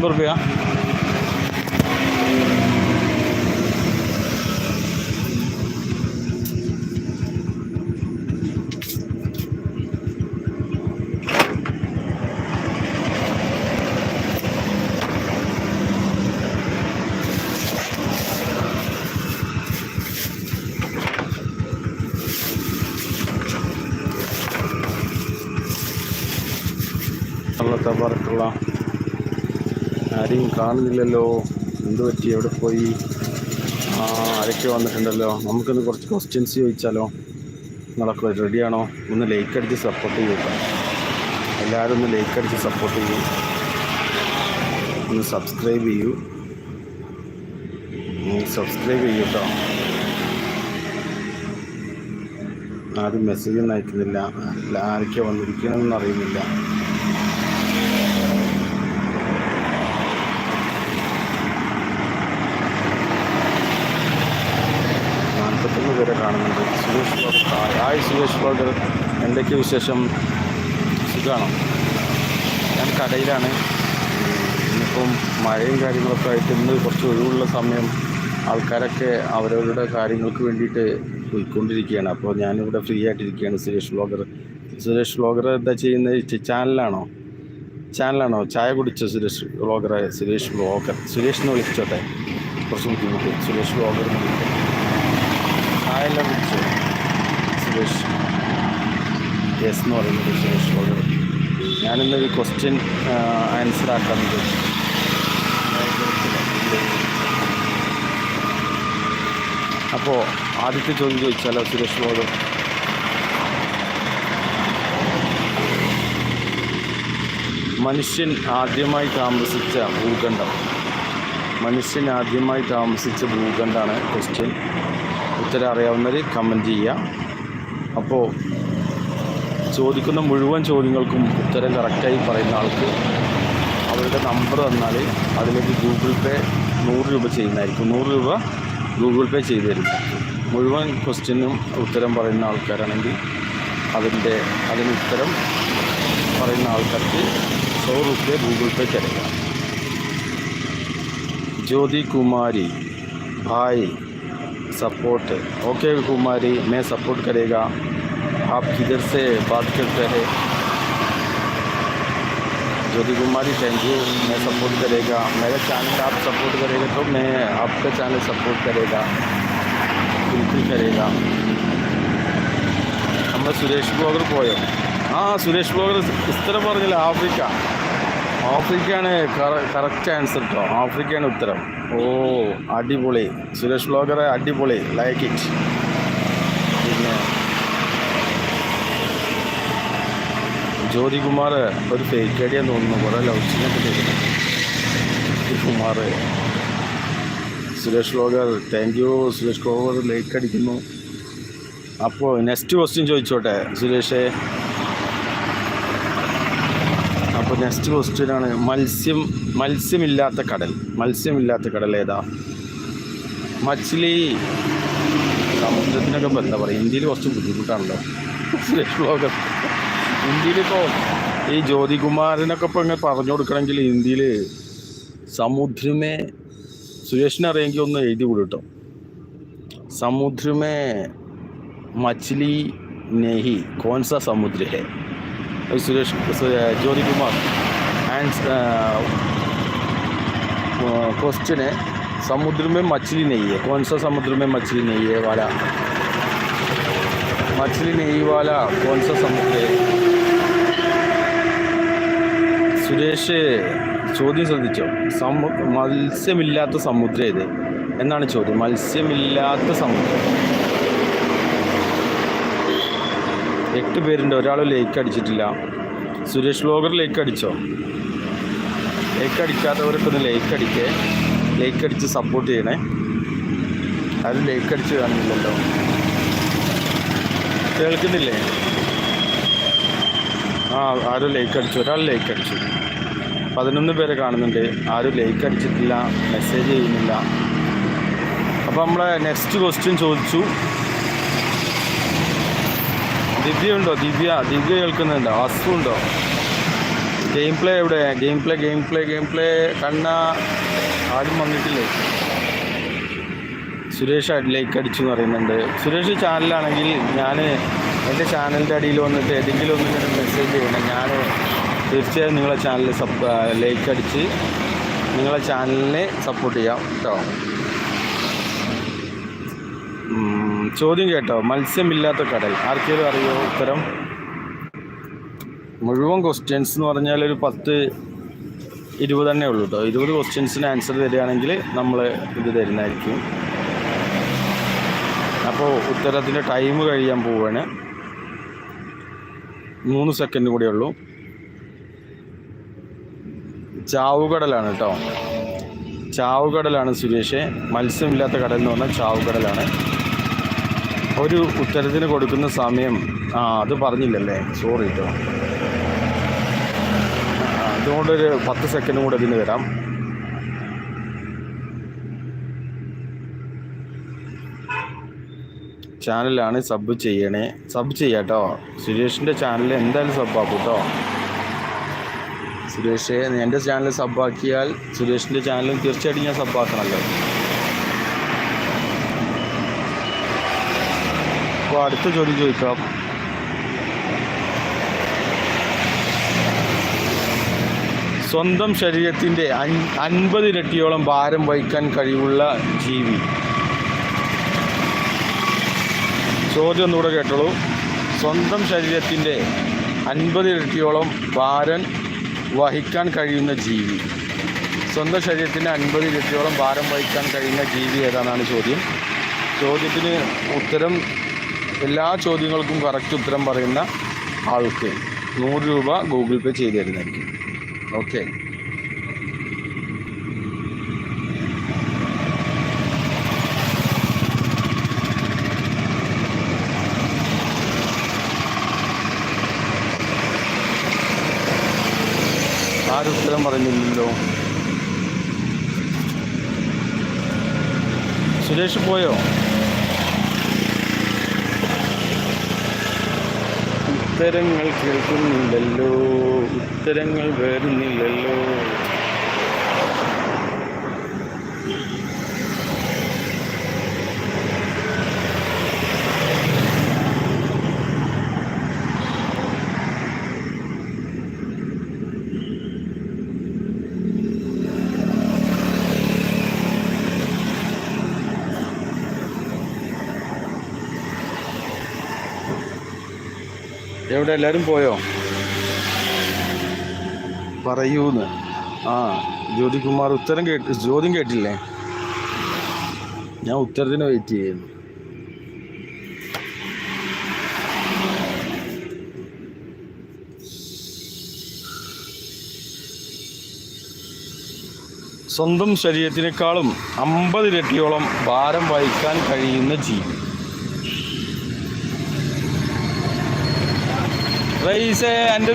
അമ്പത് റുപ്യ ആരെയും കാണുന്നില്ലല്ലോ. എന്ത് പറ്റി? എവിടെ പോയി? ആ ആരൊക്കെ വന്നിട്ടുണ്ടല്ലോ. നമുക്കൊന്ന് കുറച്ച് ക്വസ്റ്റ്യൻസ് ചോദിച്ചാലോ? നിങ്ങളൊക്കെ റെഡിയാണോ ഒന്ന് ലൈക്ക് അടിച്ച് സപ്പോർട്ട് ചെയ്യുക എല്ലാവരും ഒന്ന് ലൈക്ക് അടിച്ച് സപ്പോർട്ട് ചെയ്യൂ. ഒന്ന് സബ്സ്ക്രൈബ് ചെയ്യൂ. സബ്സ്ക്രൈബ് ചെയ്യൂ കേട്ടോ. ആരും മെസ്സേജ് ഒന്നും അയക്കുന്നില്ല. ആരൊക്കെ വന്നിരിക്കണമെന്ന് അറിയുന്നില്ല നാൽപ്പത്തൊന്ന് പേരെ കാണുന്നുണ്ട് Suresh blogger hi hi Suresh blogger എന്തൊക്കെ വിശേഷം? സുഖമാണോ ഞാൻ കടയിലാണ്. ഇന്നിപ്പം മഴയും കാര്യങ്ങളൊക്കെ ആയിട്ട് ഇന്ന് കുറച്ച് ഒഴിവുള്ള സമയം ആൾക്കാരൊക്കെ അവരവരുടെ കാര്യങ്ങൾക്ക് വേണ്ടിയിട്ട് പോയിക്കൊണ്ടിരിക്കുകയാണ്. അപ്പോൾ ഞാനിവിടെ ഫ്രീ ആയിട്ടിരിക്കുകയാണ് സുരേഷ് ബ്ലോഗർ സുരേഷ് ബ്ലോഗർ എന്താ ചെയ്യുന്നത്? ചാനലാണോ? ചാനലാണോ? ചായ കുടിച്ച സുരേഷ് ബ്ലോഗറെ സുരേഷ് ബ്ലോഗർ സുരേഷിനെ വിളിച്ചോട്ടെ? കുറച്ച് ബുദ്ധിമുട്ട്. സുരേഷ് ബ്ലോഗർ ചായ എല്ലാം കുടിച്ചു? സുരേഷ് യെസ് എന്ന് പറയുന്നത് സുരേഷ് ഗോപി ഞാനിന്ന് ഈ ക്വസ്റ്റ്യൻ ആൻസർ ആക്കുന്നത് അപ്പോൾ ആദ്യത്തെ ചോദ്യം ചോദിച്ചാലോ സുരേഷ് ഗോപി? മനുഷ്യൻ ആദ്യമായി താമസിച്ച ഭൂഖണ്ഡം. മനുഷ്യൻ ആദ്യമായി താമസിച്ച ഭൂഖണ്ഡമാണ് ക്വസ്റ്റ്യൻ ഉത്തരം അറിയാവുന്നവർ കമന്റ് ചെയ്യുക. അപ്പോൾ ചോദിക്കുന്ന മുഴുവൻ ചോദ്യങ്ങൾക്കും ഉത്തരം കറക്റ്റായി പറയുന്ന ആൾക്ക് അവരുടെ നമ്പർ തന്നാൽ അതിലേക്ക് ഗൂഗിൾ പേ നൂറ് രൂപ ചെയ്യുന്നതായിരിക്കും. നൂറ് രൂപ ഗൂഗിൾ പേ ചെയ്തു തരും. മുഴുവൻ ക്വസ്റ്റ്യനും ഉത്തരം പറയുന്ന ആൾക്കാരാണെങ്കിൽ അതിന്റെ അതിന് ഉത്തരം പറയുന്ന ആൾക്കാർക്ക് സോ റുപ്യ ഗൂഗിൾ പേ തരുക. ജ്യോതി കുമാരി ഭായ് സപ്പോർട്ട് ഓക്കെ കുമാരി മേ സപ്പോർട്ട് കരേഗ आप किधर से बात करते हैं ज्योति कुमारी थैंक यू मैं सपोर्ट करेगा मेरा चैनल आप सपोर्ट करेगा तो मैं आपका चैनल सपोर्ट करेगा बिल्कुल करेगा നമ്മൾ സുരേഷ് ബ്ലോഗർ പോയോ ആ സുരേഷ് ബ്ലോഗർ ഉത്തരം പറഞ്ഞില്ല ആഫ്രിക്ക ആഫ്രിക്കയാണ് കറക്റ്റ് ആൻസർ കേട്ടോ ആഫ്രിക്കയാണ് ഉത്തരം ഓ അടിപൊളി സുരേഷ് ബ്ലോഗറെ അടിപൊളി ലൈക്ക് ഇറ്റ് പിന്നെ ജ്യോതികുമാർ ഒരു ഫേക്ക് ഐഡിയെന്ന് തോന്നുന്നു. കുറേ ലൗച്ചിനൊക്കെ കേൾക്കുന്നു Kumar Suresh blogger thank you Suresh blogger like അടിക്കുന്നു. അപ്പോൾ നെക്സ്റ്റ് ക്വസ്റ്റ്യൻ ചോദിച്ചോട്ടെ സുരേഷേ? അപ്പോൾ നെക്സ്റ്റ് ക്വസ്റ്റ്യനാണ് മത്സ്യം മത്സ്യമില്ലാത്ത കടൽ. മത്സ്യമില്ലാത്ത കടൽ ഏതാ? മച്ചിലി സമുദ്രത്തിനൊക്കെ എന്താ പറയുക ഇന്ത്യയിൽ കുറച്ച് ബുദ്ധിമുട്ടാണല്ലോ. സുരേഷ് ബ്ലോഗർ ഇന്ത്യയിലിപ്പോൾ ഈ ജ്യോതികുമാരനൊക്കെ ഇപ്പോൾ ഇങ്ങനെ പറഞ്ഞു കൊടുക്കണമെങ്കിൽ ഇന്ത്യയിൽ സമുദ്രമേ സുരേഷിനെ അറിയാമെങ്കിൽ ഒന്ന് എഴുതി വിടട്ടോ സമുദ്രമേ മച്ചിലി നെഹി കോൻസ സമുദ്രഹെ സുരേഷ് ജ്യോതികുമാർ. ആൻഡ് ക്വസ്റ്റ്യന് സമുദ്രമേ മച്ചിലി നെയ്യേ കോൻസ സമുദ്രമേ മച്ചിലി നെയ്യേ വാല. മച്ചിലി നെയ്യ് വാല കോൻസ സമുദ്രേ. സുരേഷ് ചോദ്യം ശ്രദ്ധിച്ചോ? സമു മത്സ്യമില്ലാത്ത സമുദ്രം ഇത് എന്നാണ് ചോദ്യം. മത്സ്യമില്ലാത്ത സമുദ്രം. എട്ട് പേരുണ്ട്. ഒരാൾ ലേക്ക് അടിച്ചിട്ടില്ല. സുരേഷ് ലോകർ ലേക്ക് അടിച്ചോ? ലേക്ക് അടിക്കാത്തവരൊക്കെ ഒന്ന് ലേക്ക് അടിക്കേ. ലേക്ക് അടിച്ച് സപ്പോർട്ട് ചെയ്യണേ. ആരും ലേക്ക് അടിച്ച് കാണുന്നില്ലല്ലോ കേൾക്കുന്നില്ലേ? ആ ആരും ലൈക്ക് അടിച്ചു. ഒരാൾ ലൈക്ക് അടിച്ചു. പതിനൊന്ന് പേരെ കാണുന്നുണ്ട്. ആരും ലൈക്ക് അടിച്ചിട്ടില്ല. മെസ്സേജ് ചെയ്യുന്നില്ല. അപ്പോൾ നമ്മളെ നെക്സ്റ്റ് ക്വസ്റ്റ്യൻ ചോദിച്ചു. ദിവ്യ ഉണ്ടോ? ദിവ്യ ദിവ്യ കേൾക്കുന്നുണ്ടോ? അസുണ്ടോ ഗെയിം പ്ലേ എവിടെ? Game play game play game play കണ്ണ ആരും വന്നിട്ടില്ലേ? സുരേഷ് ലൈക്ക് അടിച്ചു എന്ന് പറയുന്നുണ്ട്. സുരേഷ് ചാനലാണെങ്കിൽ ഞാൻ എന്റെ ചാനലിന്റെ അടിയിൽ വന്നിട്ട് ഏതെങ്കിലും ഒന്നിങ്ങനെ മെസ്സേജ് ചെയ്യണം. ഞാൻ തീർച്ചയായും നിങ്ങളെ ചാനൽ സപ്പ് ലൈക്ക് അടിച്ച് നിങ്ങളെ ചാനലിനെ സപ്പോർട്ട് ചെയ്യാം കേട്ടോ ചോദ്യം കേട്ടോ. മത്സ്യമില്ലാത്ത കടൽ. ആർക്കെങ്കിലും അറിയോ ഉത്തരം? മുഴുവൻ ക്വസ്റ്റ്യൻസ് എന്ന് പറഞ്ഞാൽ ഒരു പത്ത് ഇരുപത് തന്നെ ഉള്ളൂ കേട്ടോ ഇരുപത് ക്വസ്റ്റ്യൻസിന് ആൻസർ തരികയാണെങ്കിൽ നമ്മൾ ഇത് തരുന്നതായിരിക്കും. അപ്പോൾ ഉത്തരത്തിന്റെ ടൈം കഴിയാൻ പോവുകയാണ് മൂന്ന് സെക്കൻഡ് കൂടെ ഉള്ളൂ. ചാവുകടലാണ് കേട്ടോ. ചാവുകടലാണ് സുരേഷ്. മത്സ്യമില്ലാത്ത കടൽ എന്ന് പറഞ്ഞാൽ ചാവുകടലാണ്. ഒരു ഉത്തരത്തിന് കൊടുക്കുന്ന സമയം ആ അത് പറഞ്ഞില്ലല്ലേ? സോറി കേട്ടോ അതുകൊണ്ടൊരു പത്ത് സെക്കൻഡ് കൂടെ ഇതിന് തരാം. ചാനലാണ് സബ് ചെയ്യണേ. സബ് ചെയ്യാട്ടോ. സുരേഷിന്റെ ചാനൽ എന്തായാലും സബ്ബാക്കും കേട്ടോ സുരേഷ് എന്റെ ചാനൽ സബ്ബാക്കിയാൽ സുരേഷിന്റെ ചാനലും തീർച്ചയായിട്ടും ഞാൻ സബ്ബാക്കണമല്ലോ അപ്പോൾ അടുത്ത ചോദ്യം ചോദിക്കാം. സ്വന്തം ശരീരത്തിന്റെ അൻ- അൻപതിരട്ടിയോളം ഭാരം വഹിക്കാൻ കഴിവുള്ള ജീവി. ചോദ്യം ഒന്നുകൂടെ കേട്ടോളൂ. സ്വന്തം ശരീരത്തിന്റെ അൻപത് ഇരട്ടിയോളം ഭാരം വഹിക്കാൻ കഴിയുന്ന ജീവി. സ്വന്തം ശരീരത്തിന്റെ അൻപത് ഇരട്ടിയോളം ഭാരം വഹിക്കാൻ കഴിയുന്ന ജീവി ഏതാണെന്നാണ് ചോദ്യം. ചോദ്യത്തിന് ഉത്തരം എല്ലാ ചോദ്യങ്ങൾക്കും കറക്റ്റ് ഉത്തരം പറയുന്ന ആൾക്ക് നൂറ് രൂപ ഗൂഗിൾ പേ ചെയ്ത് തരുന്നതായിരിക്കും. ഓക്കെ ഉത്തരം പറഞ്ഞില്ലല്ലോ. സുരേഷ് പോയോ? ഉത്തരങ്ങൾ കേൾക്കുന്നില്ലല്ലോ. ഉത്തരങ്ങൾ വരുന്നില്ലല്ലോ. എവിടെ എല്ലാവരും പോയോ? പറയൂന്ന്. ആ ജ്യോതികുമാർ ഉത്തരം കേട്ട് ചോദ്യം കേട്ടില്ലേ? ഞാൻ ഉത്തരത്തിന് വെയിറ്റ് ചെയ്യുന്നു. സ്വന്തം ശരീരത്തിനേക്കാളും അമ്പത് ഇരട്ടിയോളം ഭാരം വഹിക്കാൻ കഴിയുന്ന ജീവി റൈസേ എന്റെ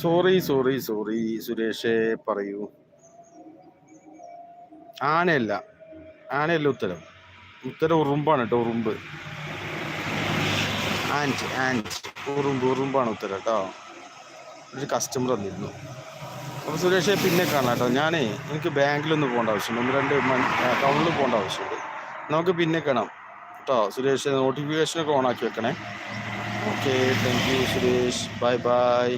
സോറി സോറി സോറി സുരേഷേ പറയൂ. ആനയല്ല ആനയല്ല ഉത്തരം. ഉത്തരം ഉറുമ്പാണ് കേട്ടോ ഉറുമ്പ്. ആന്റ് ആന്റ് ഉറുമ്പ് ഉറുമ്പാണ് ഉത്തരം കേട്ടോ. ഒരു കസ്റ്റമർ വന്നിരുന്നു. അപ്പോൾ സുരേഷേ പിന്നെ കാണാം കേട്ടോ. ഞാനേ എനിക്ക് ബാങ്കിലൊന്ന് പോകേണ്ട ആവശ്യമുണ്ട് ഒന്ന് രണ്ട് ടൗണിൽ പോകേണ്ട ആവശ്യമുണ്ട്. നമുക്ക് പിന്നെ കാണാം കേട്ടോ. സുരേഷ് നോട്ടിഫിക്കേഷനൊക്കെ ഓൺ ആക്കി വെക്കണേ. Okay thank you Suresh. Bye bye